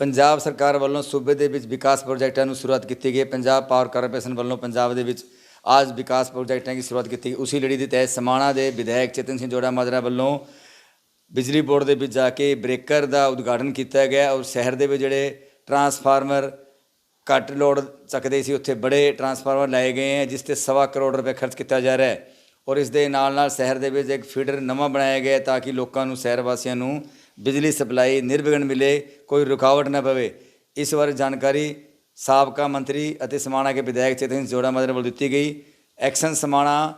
ਪੰਜਾਬ ਸਰਕਾਰ ਵੱਲੋਂ ਸੂਬੇ ਦੇ ਵਿੱਚ ਵਿਕਾਸ ਪ੍ਰੋਜੈਕਟਾਂ ਨੂੰ ਸ਼ੁਰੂਆਤ ਕੀਤੀ ਗਈ ਹੈ। ਪੰਜਾਬ ਪਾਵਰ ਕਾਰਪੋਰੇਸ਼ਨ ਵੱਲੋਂ ਪੰਜਾਬ ਦੇ ਵਿੱਚ ਅੱਜ ਵਿਕਾਸ ਪ੍ਰੋਜੈਕਟਾਂ ਦੀ ਸ਼ੁਰੂਆਤ ਕੀਤੀ ਗਈ। ਉਸੇ ਲੜੀ ਦੇ ਤਹਿਤ ਸਮਾਣਾ ਦੇ ਵਿਧਾਇਕ ਚੇਤਨ ਸਿੰਘ ਜੋੜਾ ਮਾਜਰਾ ਵੱਲੋਂ ਬਿਜਲੀ ਬੋਰਡ ਦੇ ਵਿੱਚ ਜਾ ਕੇ ਬ੍ਰੇਕਰ ਦਾ ਉਦਘਾਟਨ ਕੀਤਾ ਗਿਆ ਔਰ ਸ਼ਹਿਰ ਦੇ ਵਿੱਚ ਜਿਹੜੇ ਟਰਾਂਸਫਾਰਮਰ ਘੱਟ ਲੋਡ ਚੱਕਦੇ ਸੀ, ਉੱਥੇ ਬੜੇ ਟਰਾਂਸਫਾਰਮਰ ਲਾਏ ਗਏ ਹੈ, ਜਿਸ ਤੇ ਸਵਾ ਕਰੋੜ ਰੁਪਏ ਖਰਚ ਕੀਤਾ ਜਾ ਰਿਹਾ ਹੈ। ਔਰ ਇਸ ਦੇ ਨਾਲ ਨਾਲ ਸ਼ਹਿਰ ਦੇ ਵਿੱਚ ਇੱਕ ਫੀਡਰ ਨਵਾਂ ਬਣਾਇਆ ਗਿਆ ਤਾਂ ਕਿ ਲੋਕਾਂ ਨੂੰ, ਸ਼ਹਿਰ ਵਾਸੀਆਂ ਨੂੰ ਬਿਜਲੀ ਸਪਲਾਈ ਨਿਰਵਿਘਨ ਮਿਲੇ, ਕੋਈ ਰੁਕਾਵਟ ਨਾ ਪਵੇ। ਇਸ ਬਾਰੇ ਜਾਣਕਾਰੀ ਸਾਬਕਾ ਮੰਤਰੀ ਅਤੇ ਸਮਾਣਾ ਕੇ ਵਿਧਾਇਕ ਚੇਤਨ ਸਿੰਘ ਜੋੜਾ ਮਾਜਰਾ ਵੱਲੋਂ ਦਿੱਤੀ ਗਈ। ਐਕਸ਼ਨ ਸਮਾਣਾ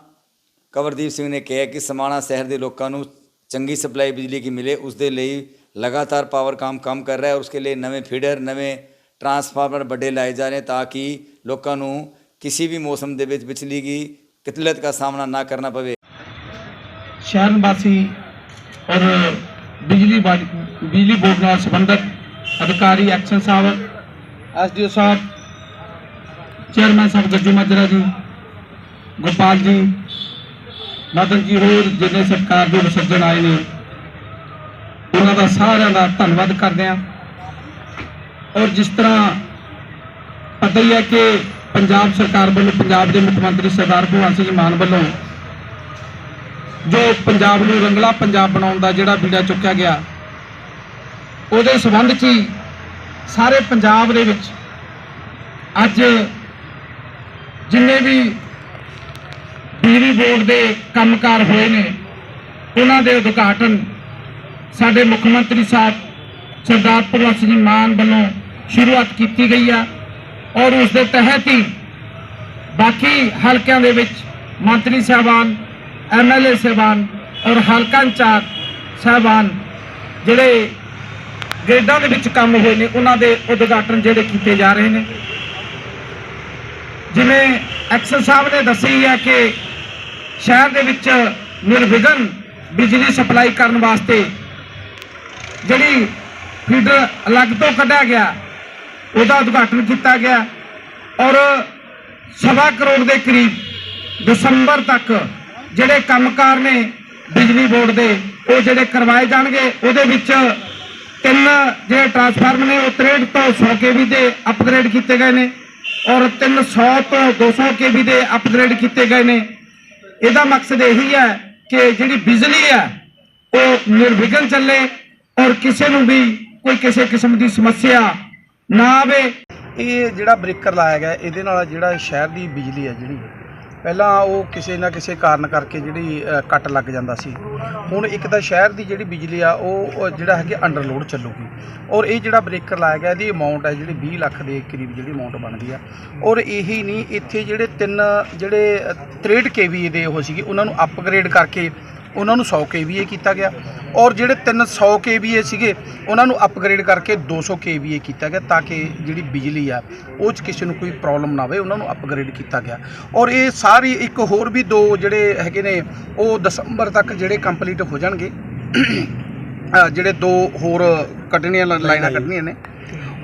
ਕਵਰਦੀਪ ਸਿੰਘ ਨੇ ਕਿਹਾ ਕਿ ਸਮਾਣਾ ਸ਼ਹਿਰ ਦੇ ਲੋਕਾਂ ਨੂੰ ਚੰਗੀ ਸਪਲਾਈ ਬਿਜਲੀ ਕੀ ਮਿਲੇ, ਉਸ ਦੇ ਲਈ ਲਗਾਤਾਰ ਪਾਵਰ ਕੰਮ ਕੰਮ ਕਰ ਰਿਹਾ ਹੈ ਔਰ ਉਸਕੇ ਲਈ ਨਵੇਂ ਫੀਡਰ ਨਵੇਂ ਟਰਾਂਸਫਾਰਮਰ ਵੱਡੇ ਲਾਏ ਜਾ ਰਹੇ ਤਾਂ ਕਿ ਲੋਕਾਂ ਨੂੰ ਕਿਸੇ ਵੀ ਮੌਸਮ ਦੇ ਵਿੱਚ ਬਿਜਲੀ ਦੀ ਕਿਤਲਤ ਦਾ ਸਾਹਮਣਾ ਨਾ ਕਰਨਾ ਪਵੇ। ਸ਼ਹਿਰ ਵਾਸੀ ਔਰ ਬਿਜਲੀ ਬਿਜਲੀ ਬੋਰਡ ਨਾਲ ਸੰਬੰਧਿਤ ਅਧਿਕਾਰੀ ਐਕਸ਼ਨ ਸਾਹਿਬ, ਐਸਡੀਓ ਸਾਹਿਬ, ਚੇਅਰਮੈਨ ਸਾਹਿਬ ਗੱਜੂ ਮਾਜਰਾ ਜੀ, ਗੋਪਾਲ ਜੀ ਮਦਨ ਜੀ ਹੋਰ ਜਿੰਨੇ ਸਰਕਾਰ ਦੇ ਸੱਜਣ ਆਏ ਨੇ, ਉਹਨਾਂ ਦਾ ਸਾਰਿਆਂ ਦਾ ਧੰਨਵਾਦ ਕਰਦੇ ਹਾਂ। ਔਰ ਜਿਸ ਤਰ੍ਹਾਂ ਪਤਾ ਹੀ ਹੈ ਕਿ ਪੰਜਾਬ ਸਰਕਾਰ ਵੱਲੋਂ ਪੰਜਾਬ ਦੇ ਮੁੱਖ ਮੰਤਰੀ ਸਰਦਾਰ ਭਗਵੰਤ ਸਿੰਘ ਮਾਨ ਵੱਲੋਂ ਜੋ ਪੰਜਾਬ ਨੂੰ ਰੰਗਲਾ ਪੰਜਾਬ ਬਣਾਉਣ ਦਾ ਜਿਹੜਾ ਬੀੜਾ ਚੁੱਕਿਆ ਗਿਆ, ਉਹਦੇ ਸੰਬੰਧ 'ਚ ਹੀ ਸਾਰੇ ਪੰਜਾਬ ਦੇ ਵਿੱਚ ਅੱਜ ਜਿੰਨੇ ਵੀ ਬਿਜਲੀ ਬੋਰਡ ਦੇ ਕੰਮਕਾਰ ਹੋਏ ਨੇ, ਉਹਨਾਂ ਦੇ ਉਦਘਾਟਨ ਸਾਡੇ ਮੁੱਖ ਮੰਤਰੀ ਸਾਹਿਬ ਸਰਦਾਰ ਭਗਵੰਤ ਸਿੰਘ ਮਾਨ ਵੱਲੋਂ ਸ਼ੁਰੂਆਤ ਕੀਤੀ ਗਈ ਆ ਔਰ ਉਸ ਦੇ ਤਹਿਤ ਹੀ ਬਾਕੀ ਹਲਕਿਆਂ ਦੇ ਵਿੱਚ ਮੰਤਰੀ ਸਾਹਿਬਾਨ ਐਮਐਲਏ ਸਾਹਿਬਾਨ ਔਰ ਹਲਕਾ ਇੰਚਾਰਜ ਸਾਹਿਬਾਨ ਜਿਹੜੇ ਗ੍ਰੇਡਾਂ ਦੇ ਵਿੱਚ ਕੰਮ ਹੋਏ ਨੇ, ਉਹਨਾਂ ਦੇ ਉਦਘਾਟਨ ਜਿਹੜੇ ਕੀਤੇ ਜਾ ਰਹੇ ਨੇ। ਜਿਵੇਂ ਐਕਸਲ ਸਾਹਿਬ ਨੇ ਦੱਸੀ ਹੈ ਕਿ ਸ਼ਹਿਰ ਦੇ ਵਿੱਚ ਨਿਰਵਿਘਨ ਬਿਜਲੀ ਸਪਲਾਈ ਕਰਨ ਵਾਸਤੇ ਜਿਹੜੀ ਫੀਡਰ ਅਲੱਗ ਤੋਂ ਕੱਢਿਆ ਗਿਆ, ਉਹਦਾ ਉਦਘਾਟਨ ਕੀਤਾ ਗਿਆ ਔਰ ਸਵਾ ਕਰੋੜ ਦੇ ਕਰੀਬ ਦਸੰਬਰ ਤੱਕ ਜਿਹੜੇ ਕੰਮਕਾਰ ਨੇ ਬਿਜਲੀ ਬੋਰਡ ਦੇ, ਉਹ ਜਿਹੜੇ ਕਰਵਾਏ ਜਾਣਗੇ, ਉਹਦੇ ਵਿੱਚ ਤਿੰਨ ਜਿਹੜੇ ਟਰਾਂਸਫਾਰਮਰ ਨੇ, ਉਹ 63 ਤੋਂ 100 ਕੇਵੀ ਦੇ ਅਪਗ੍ਰੇਡ ਕੀਤੇ ਗਏ ਨੇ ਔਰ 300 ਤੋਂ 200 ਕੇਵੀ ਦੇ ਅਪਗ੍ਰੇਡ ਕੀਤੇ ਗਏ ਨੇ। ਇਹਦਾ ਮਕਸਦ ਇਹੀ ਹੈ ਕਿ ਜਿਹੜੀ ਬਿਜਲੀ ਹੈ, ਉਹ ਨਿਰਵਿਘਨ ਚੱਲੇ ਔਰ ਕਿਸੇ ਨੂੰ ਵੀ ਕੋਈ ਕਿਸੇ ਕਿਸਮ ਦੀ ਸਮੱਸਿਆ ਨਾ ਆਵੇ। ਇਹ ਜਿਹੜਾ ਬ੍ਰੇਕਰ ਲਾਇਆ ਗਿਆ, ਇਹਦੇ ਨਾਲ ਜਿਹੜਾ ਸ਼ਹਿਰ ਦੀ ਬਿਜਲੀ ਹੈ ਜਿਹੜੀ। ਪਹਿਲਾਂ ਉਹ ਕਿਸੇ ਨਾ ਕਿਸੇ ਕਾਰਨ ਕਰਕੇ ਜਿਹੜੀ ਕੱਟ ਲੱਗ ਜਾਂਦਾ ਸੀ। ਹੁਣ ਇੱਕ ਤਾਂ ਸ਼ਹਿਰ ਦੀ ਜਿਹੜੀ ਬਿਜਲੀ ਆ ਉਹ ਜਿਹੜਾ ਹੈਗੀ ਅੰਡਰਲੋਡ ਚੱਲੂਗੀ। ਔਰ ਇਹ ਜਿਹੜਾ ਬ੍ਰੇਕਰ ਲਾਇਆ ਗਿਆ ਇਹਦੀ ਅਮਾਉਂਟ ਹੈ ਜਿਹੜੀ 20 ਲੱਖ ਦੇ ਕਰੀਬ ਜਿਹੜੀ ਅਮਾਉਂਟ ਬਣਦੀ ਆ। ਔਰ ਇਹੀ ਨਹੀਂ ਇੱਥੇ ਜਿਹੜੇ ਤਿੰਨ ਜਿਹੜੇ ਅ, 63 ਕੇਵੀ ਦੇ ਉਹ ਸੀਗੇ ਉਹਨਾਂ ਨੂੰ ਅਪਗ੍ਰੇਡ ਕਰਕੇ ਉਹਨਾਂ ਨੂੰ 100 kVA ਕੀਤਾ ਗਿਆ। ਔਰ ਜਿਹੜੇ 300 kVA ਸੀਗੇ ਉਹਨਾਂ ਨੂੰ ਅਪਗ੍ਰੇਡ ਕਰਕੇ 200 kVA ਕੀਤਾ ਗਿਆ ਤਾਂ ਕਿ ਜਿਹੜੀ ਬਿਜਲੀ ਆ ਉਹ 'ਚ ਕਿਸੇ ਨੂੰ ਕੋਈ ਪ੍ਰੋਬਲਮ ਨਾ ਆਵੇ ਉਹਨਾਂ ਨੂੰ ਅਪਗ੍ਰੇਡ ਕੀਤਾ ਗਿਆ। ਔਰ ਇਹ ਸਾਰੀ ਇੱਕ ਹੋਰ ਵੀ ਦੋ ਜਿਹੜੇ ਹੈਗੇ ਨੇ ਉਹ ਦਸੰਬਰ ਤੱਕ ਜਿਹੜੇ ਕੰਪਲੀਟ ਹੋ ਜਾਣਗੇ। ਜਿਹੜੇ ਦੋ ਹੋਰ ਕੱਢਣੀਆਂ ਲਾਈਨਾਂ ਕੱਢਣੀਆਂ ਨੇ।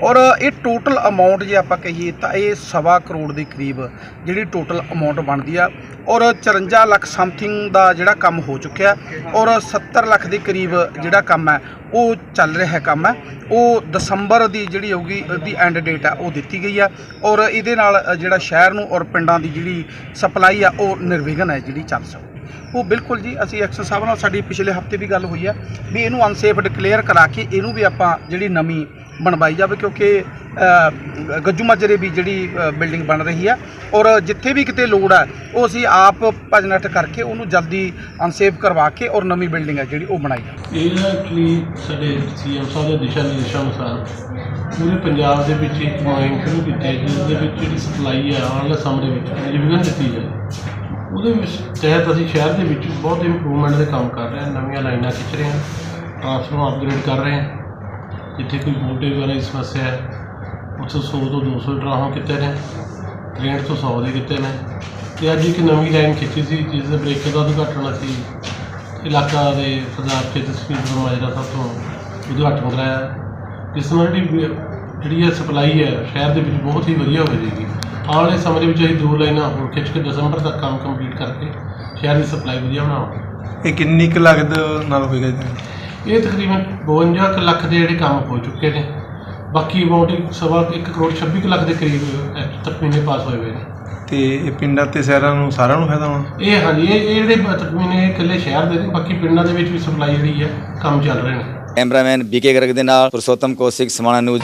ਔਰ ਇਹ ਟੋਟਲ ਅਮਾਉਂਟ ਜੇ ਆਪਾਂ ਕਹੀਏ ਤਾਂ ਇਹ ਸਵਾ ਕਰੋੜ ਦੇ ਕਰੀਬ ਜਿਹੜੀ ਟੋਟਲ ਅਮਾਉਂਟ ਬਣਦੀ ਆ। ਔਰ 54 ਲੱਖ ਸਮਥਿੰਗ ਦਾ ਜਿਹੜਾ ਕੰਮ ਹੋ ਚੁੱਕਿਆ, ਔਰ 70 ਲੱਖ ਦੇ ਕਰੀਬ ਜਿਹੜਾ ਕੰਮ ਹੈ, ਉਹ ਚੱਲ ਰਿਹਾ ਕੰਮ ਹੈ। ਉਹ ਦਸੰਬਰ ਦੀ ਜਿਹੜੀ ਹੋਊਗੀ ਉਹਦੀ ਐਂਡ ਡੇਟ ਆ ਉਹ ਦਿੱਤੀ ਗਈ ਆ। ਔਰ ਇਹਦੇ ਨਾਲ ਜਿਹੜਾ ਸ਼ਹਿਰ ਨੂੰ ਔਰ ਪਿੰਡਾਂ ਦੀ ਜਿਹੜੀ ਸਪਲਾਈ ਆ, ਉਹ ਨਿਰਵਿਘਨ ਹੈ, ਜਿਹੜੀ ਚੱਲ ਸਕੂ। ਉਹ ਬਿਲਕੁਲ ਜੀ, ਅਸੀਂ ਐਕਸ਼ਨ ਸਾਹਿਬ ਨਾਲ ਸਾਡੀ ਪਿਛਲੇ ਹਫ਼ਤੇ ਵੀ ਗੱਲ ਹੋਈ ਆ, ਵੀ ਇਹਨੂੰ ਅਨਸੇਫ ਡਿਕਲੇਅਰ ਕਰਾ ਕੇ ਇਹਨੂੰ ਵੀ ਆਪਾਂ ਜਿਹੜੀ ਨਵੀਂ ਬਣਵਾਈ ਜਾਵੇ ਕਿਉਂਕਿ ਗੱਜੂ ਮਾਜਰੇ ਵੀ ਜਿਹੜੀ ਬਿਲਡਿੰਗ ਬਣ ਰਹੀ ਹੈ ਔਰ ਜਿੱਥੇ ਵੀ ਕਿਤੇ ਲੋੜ ਹੈ ਉਹ ਅਸੀਂ ਆਪ ਭਜਨਟ ਕਰਕੇ ਉਹਨੂੰ ਜਲਦੀ ਅਨਸੇਵ ਕਰਵਾ ਕੇ ਔਰ ਨਵੀਂ ਬਿਲਡਿੰਗ ਹੈ ਜਿਹੜੀ ਉਹ ਬਣਾਈ ਜਾਵੇ। ਇਹ ਨਾ ਐਕਚੁਅਲੀ ਸਾਡੇ ਸੀਐਮ ਸਾਹਿਬ ਦੇ ਦਿਸ਼ਾ ਨਿਰਦੇਸ਼ਾਂ ਅਨੁਸਾਰ ਪੂਰੇ ਪੰਜਾਬ ਦੇ ਵਿੱਚ ਇੱਕ ਮੁਹਿੰਮ ਸ਼ੁਰੂ ਕੀਤੀ ਹੈ, ਜਿਸ ਦੇ ਵਿੱਚ ਜਿਹੜੀ ਸਪਲਾਈ ਹੈ ਆਉਣ ਵਾਲੇ ਸਮੇਂ ਦੇ ਵਿੱਚ ਨਿਰਵਿਘਨ ਦਿੱਤੀ ਜਾਏ। ਉਹਦੇ ਵਿੱਚ ਤਹਿਤ ਅਸੀਂ ਸ਼ਹਿਰ ਦੇ ਵਿੱਚ ਬਹੁਤ ਇੰਪਰੂਵਮੈਂਟ ਦੇ ਕੰਮ ਕਰ ਰਹੇ ਹਾਂ, ਨਵੀਆਂ ਲਾਈਨਾਂ ਖਿੱਚ ਰਹੇ ਹਾਂ ਟਰਾਂਸਫਾਰਮਰ ਅਪਗ੍ਰੇਡ ਕਰ ਰਹੇ ਹਾਂ। ਜਿੱਥੇ ਕੋਈ ਵੋਲਟੇਜ ਦੀ ਸਮੱਸਿਆ ਹੈ, ਉੱਥੇ 100 ਤੋਂ 200 ਟਰਾਂਸਫਾਰਮਰ ਕੀਤੇ ਨੇ 63 ਤੋਂ 100 ਦੇ ਕੀਤੇ ਨੇ। ਤੇ ਅੱਜ ਇੱਕ ਨਵੀਂ ਲਾਈਨ ਖਿੱਚੀ ਸੀ, ਜਿਸ ਦੇ ਬ੍ਰੇਕਰ ਦਾ ਉਦਘਾਟਨ ਅਸੀਂ ਇਲਾਕਾ ਦੇ ਸਰਦਾਰ ਚੇਤਨ ਸਿੰਘ ਮਾਜਰਾ ਸਾਹਿਬ ਤੋਂ ਉਦਘਾਟਨ ਕਰਾਇਆ। ਜਿਸ ਨਾਲ ਜਿਹੜੀ ਜਿਹੜੀ ਹੈ ਸਪਲਾਈ ਹੈ, ਸ਼ਹਿਰ ਦੇ ਵਿੱਚ ਬਹੁਤ ਹੀ ਵਧੀਆ ਹੋ ਜਾਏਗੀ। ਆਉਣ ਵਾਲੇ ਸਮੇਂ ਦੇ ਵਿੱਚ ਅਸੀਂ ਦੋ ਲਾਈਨਾਂ ਹੋਰ ਖਿੱਚ ਕੇ ਦਸੰਬਰ ਤੱਕ ਕੰਮ ਕੰਪਲੀਟ ਕਰਕੇ ਸ਼ਹਿਰ ਦੀ ਸਪਲਾਈ ਵਧੀਆ ਬਣਾਵਾਂਗੇ। ਇਹ ਕਿੰਨੀ ਕੁ ਲਾਗਤ ਨਾਲ ਹੋਏਗਾ ਜੀ? ਇਹ ਤਕਰੀਬਨ 52 ਕੁ ਲੱਖ ਦੇ ਜਿਹੜੇ ਕੰਮ ਹੋ ਚੁੱਕੇ ਨੇ। ਬਾਕੀ ਅਮਾਉਂਟ ਸਵਾ ਇੱਕ ਕਰੋੜ 26 ਕੁ ਲੱਖ ਦੇ ਕਰੀਬ ਇਸ ਤਖਮੀਨੇ ਪਾਸ ਹੋਏ ਹੋਏ ਨੇ। ਤੇ ਇਹ ਪਿੰਡਾਂ ਤੇ ਸ਼ਹਿਰਾਂ ਨੂੰ ਸਾਰਿਆਂ ਨੂੰ ਫਾਇਦਾ ਹੋਣਾ? ਇਹ ਹਾਂਜੀ ਇਹ ਇਹ ਜਿਹੜੇ ਤਖਮੀਨੇ ਇਕੱਲੇ ਸ਼ਹਿਰ ਦੇ ਨੇ ਬਾਕੀ ਪਿੰਡਾਂ ਦੇ ਵਿੱਚ ਵੀ ਸਪਲਾਈ ਜਿਹੜੀ ਹੈ ਕੰਮ ਚੱਲ ਰਹੇ ਨੇ। ਕੈਮਰਾਮੈਨ ਬੀਕੇ ਗਰਗ ਦੇ ਨਾਲ ਪੁਰਸ਼ੋਤਮ ਕੌਸ਼ਿਕ ਸਮਾਣਾ ਨਿਊਜ਼